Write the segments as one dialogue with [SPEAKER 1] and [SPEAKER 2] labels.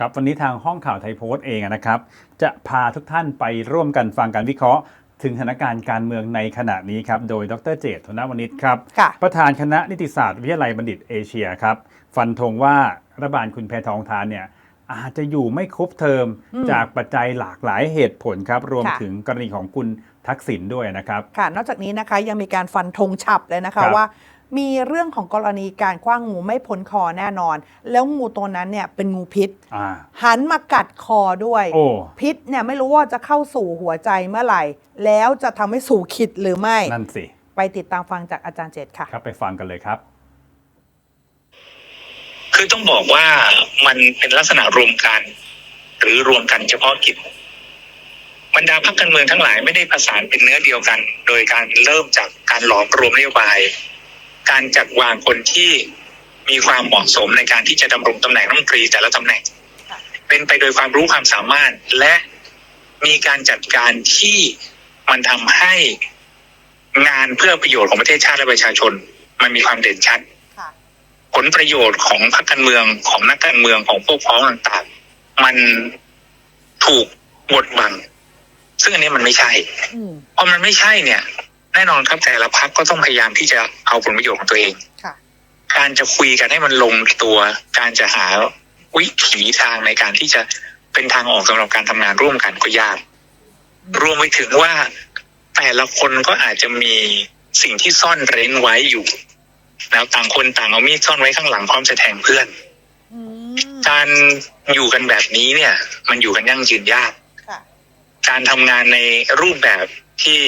[SPEAKER 1] ครับวันนี้ทางห้องข่าวไทยโพสต์เองนะครับ จะพาทุกท่านไปร่วมกันฟังการวิเคราะห์ ถึงสถานการณ์การเมืองในขณะนี้ครับ โดยดรเจตธนวณิชครับ
[SPEAKER 2] ค่ะ
[SPEAKER 1] ประธานคณะนิติศาสตร์วิทยาลัยบัณฑิตเอเชียครับ ฟันธงว่ารัฐบาลคุณแพทองทานเนี่ยอาจจะอยู่ไม่ครบเทอม
[SPEAKER 2] อืม
[SPEAKER 1] จากปัจจัยหลากหลายเหตุผลครับ รวม
[SPEAKER 2] ค่ะ
[SPEAKER 1] ถึงกรณีของคุณทักษิณด้วยนะครับ
[SPEAKER 2] ค่ะ นอกจากนี้นะคะยังมีการฟันธงฉับเลยนะ
[SPEAKER 1] ครั
[SPEAKER 2] คะ
[SPEAKER 1] บ
[SPEAKER 2] ว่า มีเรื่องของกรณีการคว้างงูไม่พ้นคอแน่นอน แล้วงูตัวนั้นเนี่ยเป็นงูพิษ
[SPEAKER 1] อ่า
[SPEAKER 2] หันมากัดคอด้วย
[SPEAKER 1] โอ้
[SPEAKER 2] พิษเนี่ยไม่รู้ว่าจะเข้าสู่หัวใจเมื่อไหร่ แล้วจะทำให้สู่ขิดหรือไม่
[SPEAKER 1] นั่นสิ
[SPEAKER 2] ไปติดตามฟังจากอาจารย์เจตค่ะ
[SPEAKER 1] ครับไปฟังกันเลยครับ
[SPEAKER 3] คือต้องบอกว่ามันเป็นลักษณะรวมกันหรือรวมกันเฉพาะกิจบรรดาพรรคการเมืองทั้งหลายไม่ได้ประสานเป็นเนื้อเดียวกัน โดยการเริ่มจากการหลอมรวมนโยบาย การจัดวางคนที่มีความเหมาะสมในการที่จะดำรงตำแหน่งรัฐมนตรีแต่ละตำแหน่ง
[SPEAKER 2] ค่ะ
[SPEAKER 3] เป็นไปโดยความรู้ความสามารถและมีการจัดการที่มันทำให้งานเพื่อประโยชน์ของประเทศชาติและประชาชน มันมีความเด่นชัด
[SPEAKER 2] ค่ะ
[SPEAKER 3] ผลประโยชน์ของพรรคการเมืองของนักการเมืองของพวกพ้องต่างๆ มันถูกบดบัง ซึ่งอันนี้มันไม่ใช่
[SPEAKER 2] อืม
[SPEAKER 3] พอมันไม่ใช่เนี่ย แน่นอนครับแต่ละพรรคก็ต้องพยายามที่จะเอาผลประโยชน์ของตัวเอง
[SPEAKER 2] ค่ะ
[SPEAKER 3] การจะคุยกันให้มันลงตัว การจะหาวิถีทางในการที่จะเป็นทางออกสำหรับการทำงานร่วมกันก็ยาก รวมไปถึงว่าแต่ละคนก็อาจจะมีสิ่งที่ซ่อนเร้นไว้อยู่ แล้วต่างคนต่างเอามีดซ่อนไว้ข้างหลังพร้อมจะแทงเพื่อน
[SPEAKER 2] อืม
[SPEAKER 3] การอยู่กันแบบนี้เนี่ย มันอยู่กันยั่งยืนยาก
[SPEAKER 2] ค่ะ
[SPEAKER 3] การทำงานในรูปแบบที่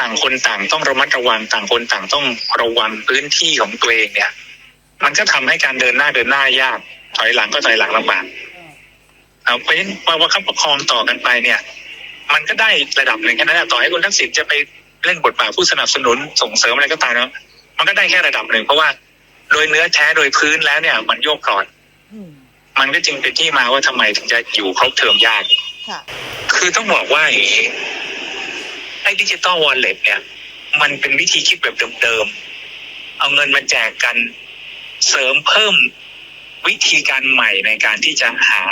[SPEAKER 3] ต่างคนต่างต้องระมัดระวังต่างคนต่างต้องระวังพื้นที่ของตัวเองเนี่ย มันก็ทำให้การเดินหน้าเดินหน้ายากถอยหลังก็ถอยหลังลำบากเอาเพราะฉะนั้นพอว่าคับประคองต่อกันไปเนี่ย มันก็ได้ระดับหนึ่งแค่นั้นแหละต่อให้คุณทักษิณจะไปเล่นบทบาทผู้สนับสนุนส่งเสริมอะไรก็ตามเนาะมันก็ได้แค่ระดับหนึ่งเพราะว่าโดยเนื้อแท้โดยพื้นแล้วเนี่ย มันโยกกรอน
[SPEAKER 2] อืม
[SPEAKER 3] มันก็จึงเป็นที่มาว่าทำไมถึงจะอยู่ครบเทอมยาก
[SPEAKER 2] ค่ะ
[SPEAKER 3] คือต้องบอกว่าอย่างนี้ไอ้ดิจิตอลวอลเล็ตเนี่ย มันเป็นวิธีคิดแบบเดิมๆ เอาเงินมาแจกกันเสริมเพิ่มวิธีการใหม่ในการที่จะหา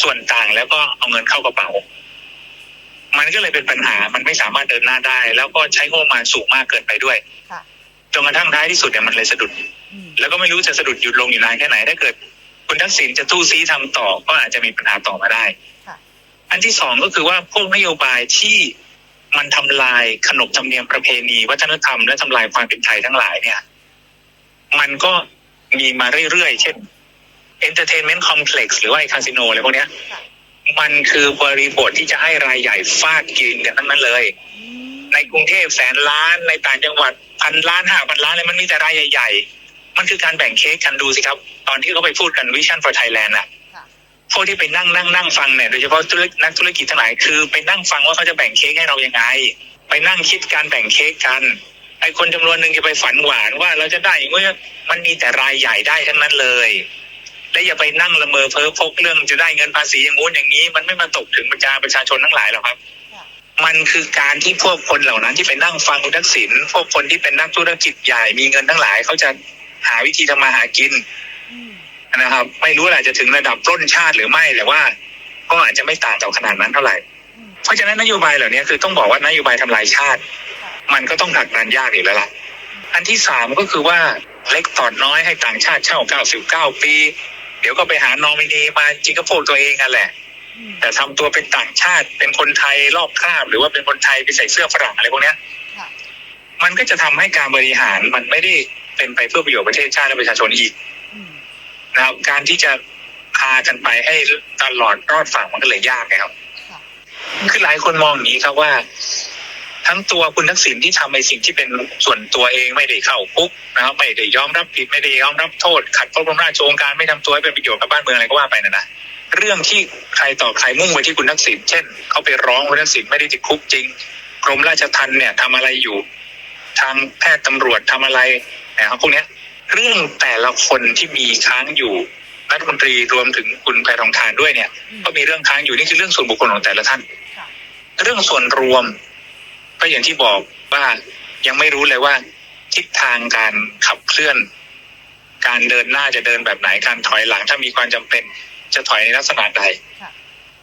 [SPEAKER 3] ส่วนต่างแล้วก็เอาเงินเข้ากระเป๋า มันก็เลยเป็นปัญหา มันไม่สามารถเดินหน้าได้ แล้วก็ใช้งบประมาณสูงมากเกินไปด้วย
[SPEAKER 2] ค่ะ
[SPEAKER 3] จนกระทั่งท้ายที่สุดเนี่ยมันเลยสะดุด
[SPEAKER 2] อืม
[SPEAKER 3] แล้วก็ไม่รู้จะสะดุดหยุดลงอยู่นานแค่ไหน ถ้าเกิดคุณทักษิณจะทู่ซีทำต่อก็อาจจะมีปัญหาต่อมาได้
[SPEAKER 2] ค่ะ
[SPEAKER 3] อันที่สองก็คือว่าพวกนโยบายที่ มันทำลายขนบธรรมเนียมประเพณี วัฒนธรรมและทำลายความเป็นไทยทั้งหลายเนี่ย มันก็มีมาเรื่อยๆ เช่น entertainment complex หรือว่าไอคาสิโนอะไรพวกเนี้ย มันคือบริบทที่จะให้รายใหญ่ฟาดกินกันทั้งนั้นเลย ในกรุงเทพแสนล้านในต่างจังหวัดพันล้านห้าพันล้านเลยมันมีแต่รายใหญ่ ๆ มันคือการแบ่งเค้กกันดูสิครับ ตอนที่เขาไปพูดกัน Vision for Thailand อะ่ะ พวกที่ไปนั่งนั่งนั่งฟังเนี่ยโดยเฉพาะธุรนักธุรกิจทั้งหลายคือไปนั่งฟังว่าเขาจะแบ่งเค้กให้เรายังไง ไปนั่งคิดการแบ่งเค้กกันไอคนจำนวนหนึ่งจะไปฝันหวานว่าเราจะได้เมื่อมันมีแต่รายใหญ่ได้ทั้งนั้นเลยและอย่าไปนั่งละเมอเพ้อพกเรื่องจะได้เงินภาษีอย่างงู้นอย่างนี้ มันไม่มาตกถึงประชาประชาชนทั้งหลายหรอกครับ มันคือการที่พวกคนเหล่านั้นที่ไปนั่งฟังคุณทักษิณพวกคนที่เป็นนักธุรกิจใหญ่มีเงินทั้งหลายเขาจะหาวิธีทำมาหากิน นะครับ ไม่รู้แหละจะถึงระดับปล้นชาติหรือไม่แต่ว่าก็อาจจะไม่ต่างจากขนาดนั้นเท่าไหร่
[SPEAKER 2] อืม
[SPEAKER 3] เพราะฉะนั้นนโยบายเหล่านี้คือต้องบอกว่านโยบายทำลายชาติ
[SPEAKER 2] ค่ะ
[SPEAKER 3] มันก็ต้องผลักดันยากอีกแล้วล่ะ อันที่สามก็คือว่าเล็กตอดน้อยให้ต่างชาติเช่า99ปี เดี๋ยวก็ไปหานอมินีมาจริงก็พวกตัวเองกันแหละ
[SPEAKER 2] อืม
[SPEAKER 3] แต่ทำตัวเป็นต่างชาติเป็นคนไทยรอบคราบ หรือว่าเป็นคนไทยไปใส่เสื้อฝรั่งอะไรพวกเนี้ย
[SPEAKER 2] ค่ะ
[SPEAKER 3] มันก็จะทำให้การบริหารมันไม่ได้เป็นไปเพื่อประโยชน์ประเทศชาติและประชาชนอีก
[SPEAKER 2] อืม
[SPEAKER 3] นะครับ การที่จะพากันไปให้ตลอดรอดฝั่งมันก็เลยยากนะครับ
[SPEAKER 2] ค่ะ
[SPEAKER 3] คือหลายคนมองอย่างนี้ครับว่า ทั้งตัวคุณทักษิณที่ทำในสิ่งที่เป็นส่วนตัวเองไม่ได้เข้าคุกนะครับ ไม่ได้ยอมรับผิดไม่ได้ยอมรับโทษ ขัดพระบรมราชโองการไม่ทำตัวให้เป็นประโยชน์กับบ้านเมืองอะไรก็ว่าไปนะนะเรื่องที่ใครต่อใครมุ่งไปที่คุณทักษิณเช่นเขาไปร้องคุณทักษิณไม่ได้ติดคุกจริงกรมราชทัณฑ์เนี่ยทำอะไรอยู่ ทางแพทย์ตำรวจทำอะไรนะครับพวกเนี้ย เรื่องแต่ละคนที่มีค้างอยู่รัฐมนตรีรวมถึงคุณแพรทองทานด้วยเนี่ย
[SPEAKER 2] อืม
[SPEAKER 3] ก็มีเรื่องค้างอยู่นี่คือเรื่องส่วนบุคคลของแต่ละท่าน
[SPEAKER 2] ค่ะ
[SPEAKER 3] เรื่องส่วนรวมก็อย่างที่บอกว่ายังไม่รู้เลยว่า ทิศทางการขับเคลื่อน การเดินหน้าจะเดินแบบไหนการถอยหลังถ้ามีความจำเป็นจะถอยในลักษณะใด
[SPEAKER 2] ค่ะ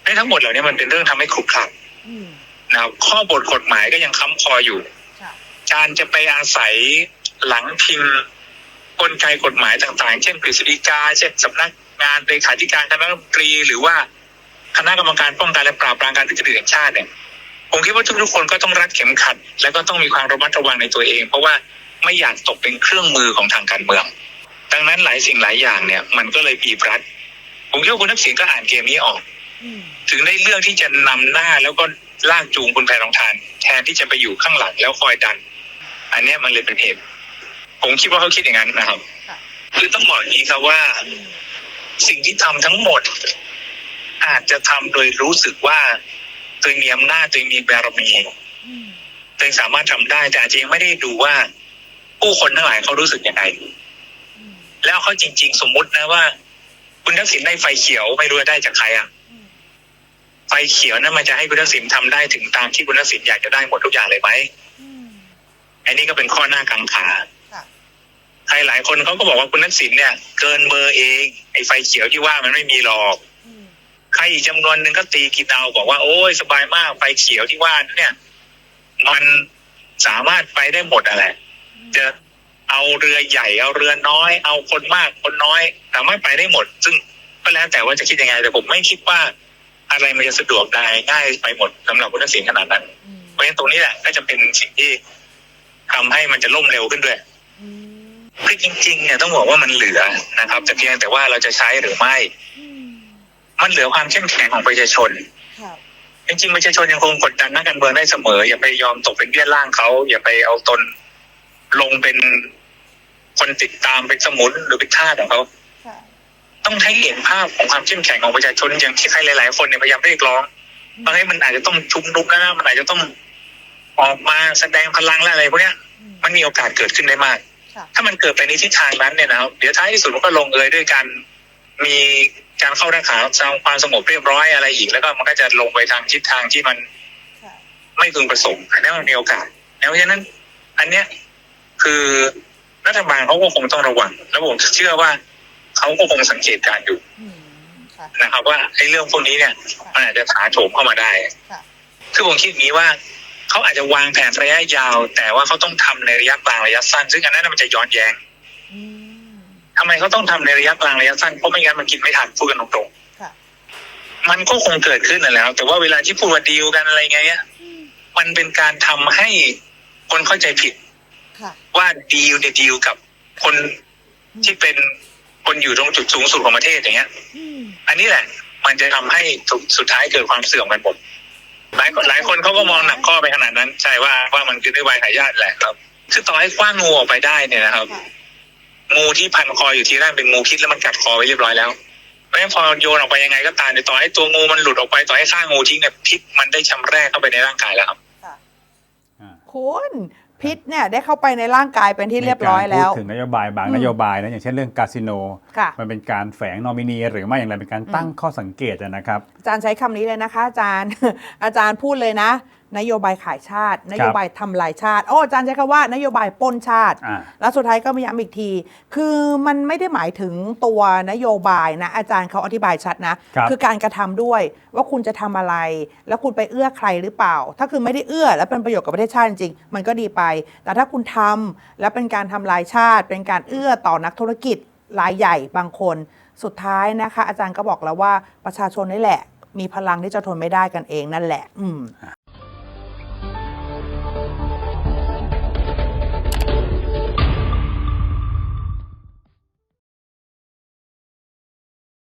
[SPEAKER 3] ในทั้งหมดเหล่านี้มันเป็นเรื่องทำให้ขรุขระ
[SPEAKER 2] อืม
[SPEAKER 3] นะครับข้อบทกฎหมายก็ยังค้ำคออยู่
[SPEAKER 2] ค่ะ
[SPEAKER 3] การจะไปอาศัยหลังพิง กลไกกฎหมายต่างๆ เช่นกฤษฎีกา เช่นสำนักงานเลขาธิการคณะรัฐมนตรี หรือว่าคณะกรรมการป้องกันและปราบปรามการทุจริตแห่งชาติเนี่ยผมคิดว่าทุกๆคนก็ต้องรัดเข็มขัด และก็ต้องมีความระมัดระวังในตัวเอง เพราะว่าไม่อยากตกเป็นเครื่องมือของทางการเมือง ดังนั้นหลายสิ่งหลายอย่างเนี่ย มันก็เลยบีบรัดผมคิดว่าคุณทักษิณก็อ่านเกมนี้ออกถึงได้เลือกที่จะนำหน้าแล้วก็ลากจูงคุณแพรรองทาน แทนที่จะไปอยู่ข้างหลังแล้วคอยดัน อันเนี้ยมันเลยเป็นเหตุ ผมคิดว่าเขาคิดอย่างนั้นนะครับ
[SPEAKER 2] ค่ะ
[SPEAKER 3] คือต้องบอกอย่างนี้ครับว่า สิ่งที่ทำทั้งหมด อาจจะทำโดยรู้สึกว่าตัวเองมีอำนาจตัวเองมีบารมี
[SPEAKER 2] อืม
[SPEAKER 3] ตัวเองสามารถทำได้แต่อาจจะยังไม่ได้ดูว่า ผู้คนทั้งหลายเขารู้สึกยังไง
[SPEAKER 2] อืม
[SPEAKER 3] แล้วเขาจริง ๆ สมมุตินะว่า คุณทักษิณได้ไฟเขียวไม่รู้จะได้จากใครอะ
[SPEAKER 2] อืม
[SPEAKER 3] ไฟเขียวนั้นมันจะให้คุณทักษิณทำได้ถึงตามที่คุณทักษิณอยากจะได้หมดทุกอย่างเลยไหม
[SPEAKER 2] อืม
[SPEAKER 3] อันนี้ก็เป็นข้อหน้ากังขา
[SPEAKER 2] ค่ะ
[SPEAKER 3] ใครหลายคนเขาก็บอกว่าคุณทักษิณเนี่ย เกินเบอร์เองไอ้ไฟเขียวที่ว่ามันไม่มีหรอก
[SPEAKER 2] อืม
[SPEAKER 3] ใครอีกจำนวนหนึ่งก็ตีกินเอาบอกว่าโอ้ยสบายมากไฟเขียวที่ว่าเนี่ย มันสามารถไปได้หมดอะไรจะเอาเรือใหญ่เอาเรือน้อย เอาคนมากคนน้อย สามารถไปได้หมด ซึ่งก็แล้วแต่ว่าจะคิดยังไง แต่ผมไม่คิดว่าอะไรมันจะสะดวกได้ง่ายไปหมดสำหรับคุณทักษิณขนาดนั้น
[SPEAKER 2] อืม
[SPEAKER 3] เพราะฉะนั้นตรงนี้แหละก็จะเป็นสิ่งที่ทำให้มันจะล่มเร็วขึ้นด้วย
[SPEAKER 2] อืม
[SPEAKER 3] คือจริงๆเนี่ยต้องบอกว่ามันเหลือนะครับ แต่เพียงแต่ว่าเราจะใช้หรือไม่
[SPEAKER 2] อืม
[SPEAKER 3] มันเหลือความเข้มแข็งของประชาชน
[SPEAKER 2] ครับ
[SPEAKER 3] จริงๆประชาชนยังคงกดดันนักการเมืองได้เสมอ อย่าไปยอมตกเป็นเบี้ยล่างเขาอย่าไปเอาตนลงเป็นคนติดตามเป็นสมุนหรือเป็นทาสของเขา
[SPEAKER 2] ค่ะ
[SPEAKER 3] ต้องให้เห็นภาพของความเข้มแข็งของประชาชนอย่างที่ใครหลาย ๆ คนเนี่ยพยายามเรียกร้องว่าให้ยมันอาจจะต้องชุมนุมแล้วนะมันอาจจะต้องออกมาแสดงพลังและอะไรพวกเนี้ย
[SPEAKER 2] อืม
[SPEAKER 3] มันมีโอกาสเกิดขึ้นได้มาก
[SPEAKER 2] ค่ะ
[SPEAKER 3] ถ้ามันเกิดไปในทิศทางนั้นเนี่ยนะครับเดี๋ยวท้ายที่สุดมันก็ลงเอยด้วยการมีการเข้ารักษาความสงบเรียบร้อยอะไรอีก แล้วก็มันก็จะลงไปทางทิศทางที่มัน
[SPEAKER 2] ค่ะ
[SPEAKER 3] ไม่พึงประสงค์อันนี้มันมีโอกาสเพราะฉะนั้น อันเนี้ยคือรัฐบาลเขาก็คงต้องระวังแล้วผมเชื่อว่าเขาก็คงสังเกตการณ์อยู่
[SPEAKER 2] อืมค่ะ
[SPEAKER 3] นะครับว่าไอ้เรื่องพวกนี้เนี่ย มันอาจจะถาโถมเข้ามาได้
[SPEAKER 2] ค่ะ
[SPEAKER 3] คือผมคิดอย่างนี้ว่า เขาอาจจะวางแผนระยะยาว แต่ว่าเขาต้องทำในระยะกลางระยะสั้น ซึ่งอันนั้นมันจะย้อนแย้ง
[SPEAKER 2] อืม
[SPEAKER 3] ทำไมเขาต้องทำในระยะกลางระยะสั้นเพราะไม่งั้นมันกินไม่ทันพูดกันตรง
[SPEAKER 2] ค่ะ
[SPEAKER 3] ๆมันก็คงเกิดขึ้นนั่นแหละครับแต่ว่าเวลาที่พูดว่าดีลกันอะไรเงี้ย
[SPEAKER 2] อืม
[SPEAKER 3] มันเป็นการทำให้คนเข้าใจผิด
[SPEAKER 2] ค่ะ
[SPEAKER 3] ว่าดีลเนี่ยดีลกับคนที่เป็นคนอยู่ตรงจุดสูงสุดของประเทศอย่างเงี้ย
[SPEAKER 2] อืม
[SPEAKER 3] อันนี้แหละ มันจะทำให้สุดสุดท้ายเกิดความเสื่อมกันหมด หลายคนหลายคนเขาก็มองหนักข้อไปขนาดนั้นใช่ว่าว่ามันคือด้วยวัยหายาทแหละครับ คือต่อให้คว้างงูออกไปได้เนี่ยนะครับ
[SPEAKER 2] ค่ะ
[SPEAKER 3] งูที่พันคออยู่ที่แรกเป็นงูพิษแล้วมันกัดคอไว้เรียบร้อยแล้วเพราะฉะนั้นพอโยนออกไปยังไงก็ตามเนี่ยต่อให้ตัวงูมันหลุดออกไปต่อให้ฆ่างูทิ้งเนี่ยพิษมันได้ชำแรกเข้าไปในร่างกายแล้วครับ
[SPEAKER 2] ค่ะ
[SPEAKER 1] อ่า
[SPEAKER 2] คุณ พิษเนี่ยได้เข้าไปในร่างกายเป็นที่เรียบร้อยแล้ว
[SPEAKER 1] มีการพูดถึงนโยบายบาง
[SPEAKER 2] อืม
[SPEAKER 1] นโยบายนะอย่างเช่นเรื่องคาสิโน
[SPEAKER 2] ค่ะ
[SPEAKER 1] มันเป็นการแฝงนอมินีหรือไม่อย่างไรเป็นการตั้งข้อสังเกตอะนะครับ
[SPEAKER 2] อาจารย์ใช้คำนี้เลยนะคะ อาจารย์อาจารย์พูดเลยนะ นโยบายขายชาติ นโยบายทำลายชาติโอ้อาจารย์ใช้คำว่านโยบายปล้นชาติ
[SPEAKER 1] อ่า
[SPEAKER 2] แล้วสุดท้ายก็มาย้ำอีกที คือมันไม่ได้หมายถึงตัวนโยบายนะ อาจารย์เขาอธิบายชัดนะ
[SPEAKER 1] ครับ
[SPEAKER 2] อการกระทำด้วยว่าคุณจะทำอะไร แล้วคุณไปเอื้อใครหรือเปล่า ถ้าคือไม่ได้เอื้อแล้วเป็นประโยชน์กับประเทศชาติจริงๆมันก็ดีไป แต่ถ้าคุณทำแล้วเป็นการทำลายชาติ เป็นการเอื้อต่อนักธุรกิจรายใหญ่บางคน สุดท้ายนะคะ อาจารย์ก็บอกแล้วว่าประชาชนนี่แหละมีพลังที่จะทนไม่ได้กันเองนั่นแหละ อืม
[SPEAKER 1] อะ